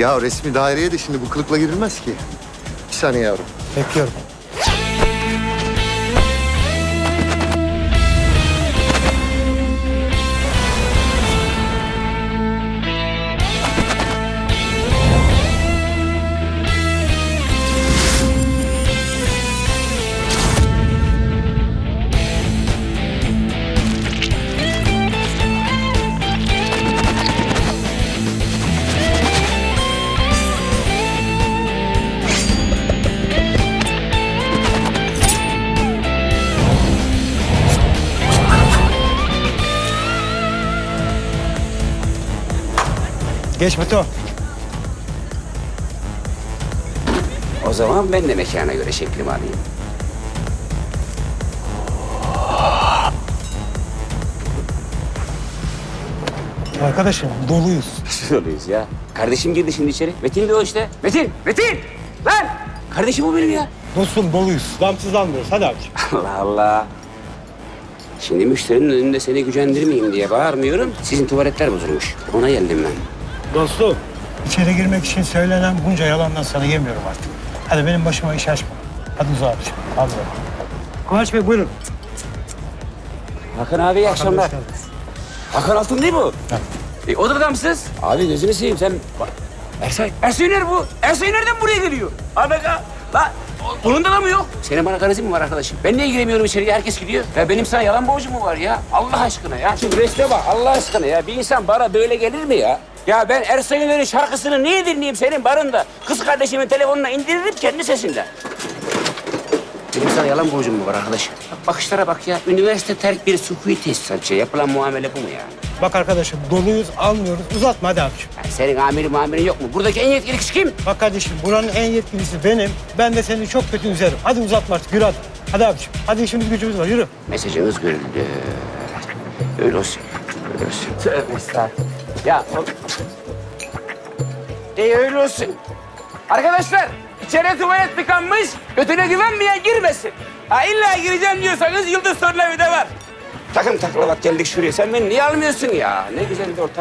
Ya resmi daireye de şimdi bu kılıkla girilmez ki. Bir saniye yavrum. Bekliyorum. Geç Meto. O zaman ben de mekana göre şeklimi alayım. Arkadaşım doluyuz. Oluyoruz ya? Kardeşim girdi şimdi içeri. Metin de o işte. Metin! Metin! Lan! Kardeşim o benim ya. Dostum doluyuz. Damsız almıyoruz. Hadi abiciğim. Allah Allah. Şimdi müşterinin önünde seni gücendirmeyeyim diye bağırmıyorum. Sizin tuvaletler bozulmuş. Ona geldim ben. Dostum. İçeri girmek için söylenen bunca yalandan sana yemiyorum artık. Hadi benim başıma iş açma. Hadi uza abiciğim. Hadi. Kıvanç Bey buyurun. Hakan abi iyi akşamlar. Hakan Altun değil mi bu? E, odada mısınız? Abi gözünü seveyim sen. Bak, Ersay, Ersay nerede bu? Ersay nereden buraya geliyor? Anaka, lan onun da mı yok? Senin bana garezin mi var arkadaşım? Ben niye giremiyorum içeriye? Herkes gidiyor. Ya benim sana yalan borcum mu var ya? Allah aşkına ya. Şimdi resme bak Allah aşkına ya. Bir insan bara böyle gelir mi ya? Ya ben Ersan Yener'in şarkısını niye dinleyeyim senin barında? Kız kardeşimin telefonuna indiririm kendi sesinden. Benim sana yalan borcum mu var arkadaşım? Bak bakışlara bak ya. Üniversite terk bir sukuyu tesisatçı. Yapılan muamele bu mu ya? Bak arkadaşım doluyuz almıyoruz. Uzatma hadi abiciğim. Ya senin amiri mamirin yok mu? Buradaki en yetkili kişi kim? Bak kardeşim buranın en yetkilisi benim. Ben de seni çok kötü üzerim. Hadi uzatma artık yürü hadi. Hadi abiciğim. Hadi işimiz gücümüz var yürü. Mesajınız görüldü. Öyle olsun. Öyle olsun. Tövbe estağfurullah. Ya. İyi öyle olsun. Arkadaşlar içeri tuvalet tıkanmış. Götüne güvenmeyen girmesin. Ha illa gireceğim diyorsanız Yıldız Tornavida'da var. Takım taklavat geldik şuraya. Sen beni niye almıyorsun ya? Ne güzel bir ortam